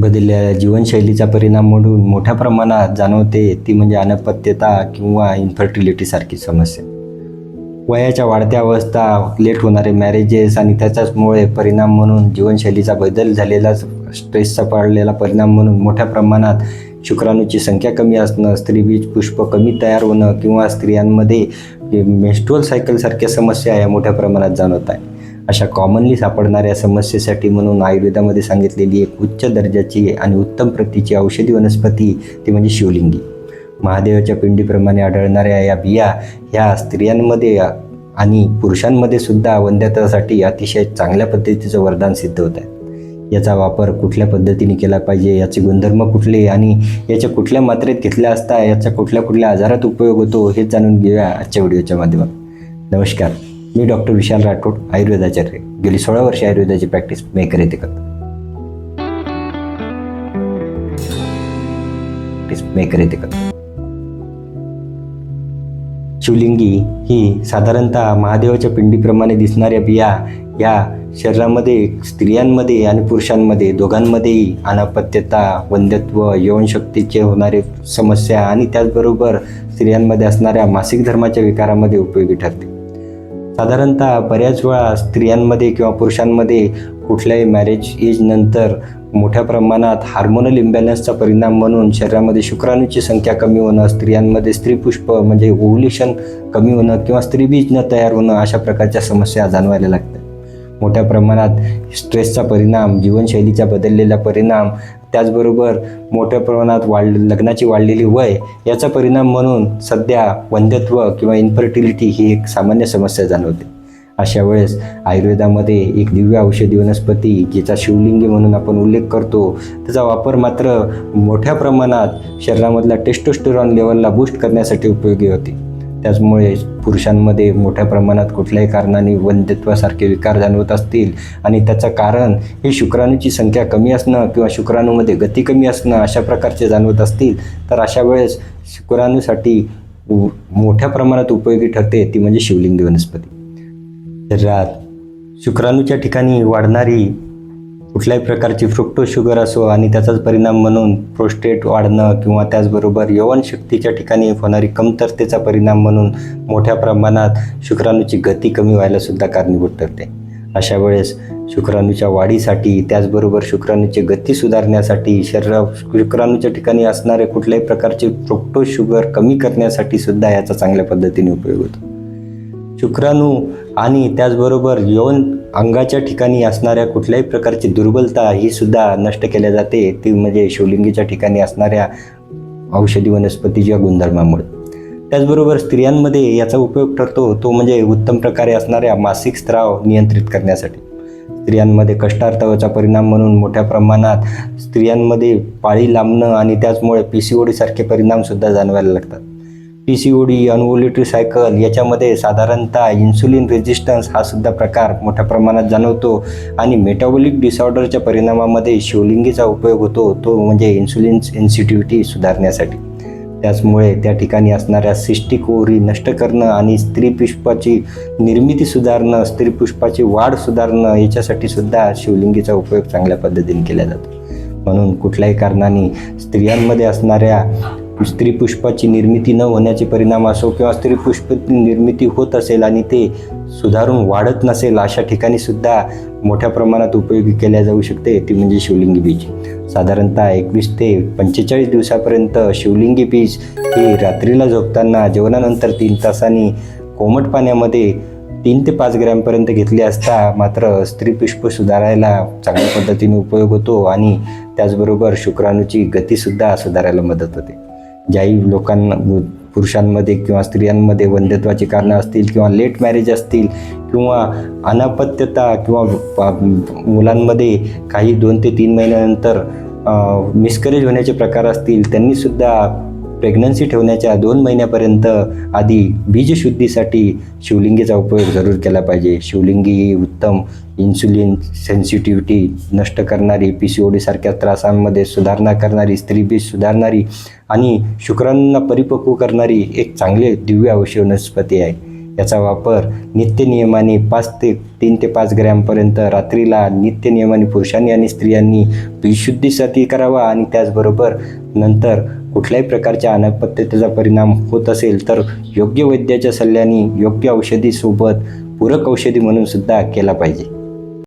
बदललेल्या जीवनशैलीचा परिणाम म्हणून मोठ्या प्रमाणात जाणवते ती म्हणजे अनपत्यता किंवा इन्फर्टिलिटीसारखी समस्या. वयाच्या वाढत्या अवस्था लेट होणारे मॅरेजेस आणि त्याच्याचमुळे परिणाम म्हणून जीवनशैलीचा बदल झालेला स्ट्रेसचा पडलेला परिणाम म्हणून मोठ्या प्रमाणात शुक्राणूची संख्या कमी असणं स्त्रीबीज पुष्प कमी तयार होणं किंवा स्त्रियांमध्ये मेस्ट्रुअल सायकलसारख्या समस्या या मोठ्या प्रमाणात जाणवत आहे अशा कॉमनली सापडणाऱ्या समस्येसाठी म्हणून आयुर्वेदामध्ये सांगितलेली एक उच्च दर्जाची आणि उत्तम प्रतीची औषधी वनस्पती ती म्हणजे शिवलिंगी. महादेवाच्या पिंडीप्रमाणे आढळणाऱ्या या बिया ह्या स्त्रियांमध्ये आणि पुरुषांमध्ये सुद्धा वंद्यत्वासाठी अतिशय चांगल्या पद्धतीचं वरदान सिद्ध होत आहे. याचा वापर कुठल्या पद्धतीने केला पाहिजे याचे गुणधर्म कुठले आणि याच्या कुठल्या मात्रेत घेतल्या असता याचा कुठल्या कुठल्या आजारात उपयोग होतो हे जाणून घेऊया आजच्या व्हिडिओच्या माध्यमात नमस्कार. मी डॉक्टर विशाल राठोड आयुर्वेदाचार्य. गेली सोळा वर्षे आयुर्वेदाची प्रॅक्टिस मेकर येथे करतो प्रॅक्टिस मेकर येथे करतो शिवलिंगी ही साधारणतः महादेवाच्या पिंडीप्रमाणे दिसणाऱ्या बिया या शरीरामध्ये स्त्रियांमध्ये आणि पुरुषांमध्ये दोघांमध्येही अनापत्यता वंध्यत्व यवनशक्तीचे होणारे समस्या आणि त्याचबरोबर स्त्रियांमध्ये असणाऱ्या मासिक धर्माच्या विकारामध्ये उपयोगी ठरते. साधारणतः बऱ्याच वेळा स्त्रियांमध्ये किंवा पुरुषांमध्ये कुठल्याही मॅरेज एज नंतर मोठ्या प्रमाणात हार्मोनल इम्बॅलन्सचा परिणाम म्हणून शरीरामध्ये शुक्राणूची संख्या कमी होणं स्त्रियांमध्ये स्त्रीपुष्प म्हणजे ओव्हुलेशन कमी होणं किंवा स्त्रीबीज न तयार होणं अशा प्रकारच्या समस्या जाणवायला लागतात. मोठ्या प्रमाणात स्ट्रेसचा परिणाम जीवनशैलीचा बदललेला परिणाम त्याचबरोबर मोठ्या प्रमाणात वाढ लग्नाची वाढलेली वय याचा परिणाम म्हणून सध्या वंध्यत्व किंवा इन्फर्टिलिटी ही एक सामान्य समस्या जाणवते. अशा वेळेस आयुर्वेदामध्ये एक दिव्य औषधी वनस्पती जिचा शिवलिंगी म्हणून आपण उल्लेख करतो त्याचा वापर मात्र मोठ्या प्रमाणात शरीरामधल्या टेस्टोस्टेरॉन लेवलला बूस्ट करण्यासाठी उपयोगी होते. त्याचमुळे पुरुषांमध्ये मोठ्या प्रमाणात कुठल्याही कारणाने वंध्यत्वासारखे विकार जाणवत असतील आणि त्याचं कारण हे शुक्राणूची संख्या कमी असणं किंवा शुक्राणूमध्ये गती कमी असणं अशा प्रकारचे जाणवत असतील तर अशा वेळेस शुक्राणूसाठी उ- मोठ्या प्रमाणात उपयोगी ठरते ती म्हणजे शिवलिंगी वनस्पती. शरीरात शुक्राणूच्या ठिकाणी वाढणारी कुठल्याही प्रकारची फ्रुक्टो शुगर असो आणि त्याचाच परिणाम म्हणून प्रोस्टेट वाढणं किंवा त्याचबरोबर यवन शक्तीच्या ठिकाणी होणारी कमतरतेचा परिणाम म्हणून मोठ्या प्रमाणात शुक्राणूची गती कमी व्हायला सुद्धा कारणीभूत ठरते. अशा वेळेस शुक्राणूच्या वाढीसाठी त्याचबरोबर शुक्राणूची गती सुधारण्यासाठी शरीरा शुक्राणूच्या ठिकाणी असणारे कुठल्याही प्रकारचे फ्रुक्टो शुगर कमी करण्यासाठी सुद्धा याचा चांगल्या पद्धतीने उपयोग होतो. शुक्राणू आणि त्याचबरोबर यौन अंगाच्या ठिकाणी असणाऱ्या कुठल्याही प्रकारची दुर्बलता ही सुद्धा नष्ट केल्या जाते. ती म्हणजे शिवलिंगीच्या ठिकाणी असणाऱ्या औषधी वनस्पतीच्या गुणधर्मामुळे. त्याचबरोबर स्त्रियांमध्ये याचा उपयोग ठरतो. तो म्हणजे उत्तम प्रकारे असणाऱ्या मासिक स्त्राव नियंत्रित करण्यासाठी. स्त्रियांमध्ये कष्टार्थाचा परिणाम म्हणून मोठ्या प्रमाणात स्त्रियांमध्ये पाळी लांबणं आणि त्याचमुळे पी सी ओडीसारखे परिणामसुद्धा जाणवायला लागतात. P C O D anovulatory cycle याच्यामध्ये साधारणतः इन्सुलिन रेजिस्टन्स हा सुद्धा प्रकार मोठ्या प्रमाणात जाणवतो आणि मेटाबॉलिक डिसऑर्डरच्या परिणामामध्ये शिवलिंगीचा उपयोग होतो तो म्हणजे इन्सुलिन सेन्सिटिव्हिटी सुधारण्यासाठी. त्याचमुळे त्या ठिकाणी असणाऱ्या सिस्टिक ओरी नष्ट करणं आणि स्त्रीपुष्पाची निर्मिती सुधारणं स्त्रीपुष्पाची वाढ सुधारणं याच्यासाठी सुद्धा शिवलिंगीचा उपयोग चांगल्या पद्धतीने केला जातो. म्हणून कुठल्याही कारणाने स्त्रियांमध्ये असणाऱ्या स्त्री पुष्पाची निर्मिती न होण्याचे परिणाम असो किंवा स्त्री पुष्प निर्मिती होत असेल आणि ते सुधारून वाढत नसेल अशा ठिकाणी सुद्धा मोठ्या प्रमाणात उपयोगी केल्या जाऊ शकते. ती म्हणजे शिवलिंगी बीज. साधारणतः एकवीस ते पंचेचाळीस दिवसापर्यंत शिवलिंगी बीज हे रात्रीला झोपताना जेवणानंतर तीन तासांनी कोमट पाण्यामध्ये तीन ते पाच ग्रॅमपर्यंत घेतली असता मात्र स्त्री पुष्प सुधारायला चांगल्या पद्धतीने उपयोग होतो आणि त्याचबरोबर शुक्राणूची गतीसुद्धा सुधारायला मदत होते. ज्याही लोकांना पुरुषांमध्ये किंवा स्त्रियांमध्ये वंध्यत्वाची कारणं असतील किंवा लेट मॅरेज असतील किंवा अनापत्यता किंवा मुलांमध्ये काही दोन ते तीन महिन्यानंतर मिसकरेज होण्याचे प्रकार असतील त्यांनीसुद्धा प्रेग्नन्सी ठेवण्याच्या दोन महिन्यापर्यंत आधी बीजशुद्धीसाठी शिवलिंगीचा उपयोग जरूर केला पाहिजे. शिवलिंगी ही उत्तम इन्सुलिन सेन्सिटिव्हिटी नष्ट करणारी पी सी ओ डीसारख्या त्रासांमध्ये सुधारणा करणारी स्त्रीबीज सुधारणारी आणि शुक्रांना परिपक्व करणारी एक चांगले दिव्य औषध वनस्पती आहे. याचा वापर नित्यनियमाने पाच ते तीन ते पाच ग्रॅमपर्यंत रात्रीला नित्यनियमाने पुरुषांनी आणि स्त्रियांनी विशुद्धीसाठी करावा आणि त्याचबरोबर नंतर कुठल्याही प्रकारच्या अनापत्यतेचा परिणाम होत असेल तर योग्य वैद्याच्या सल्ल्याने योग्य औषधीसोबत पूरक औषधी म्हणून सुद्धा केला पाहिजे.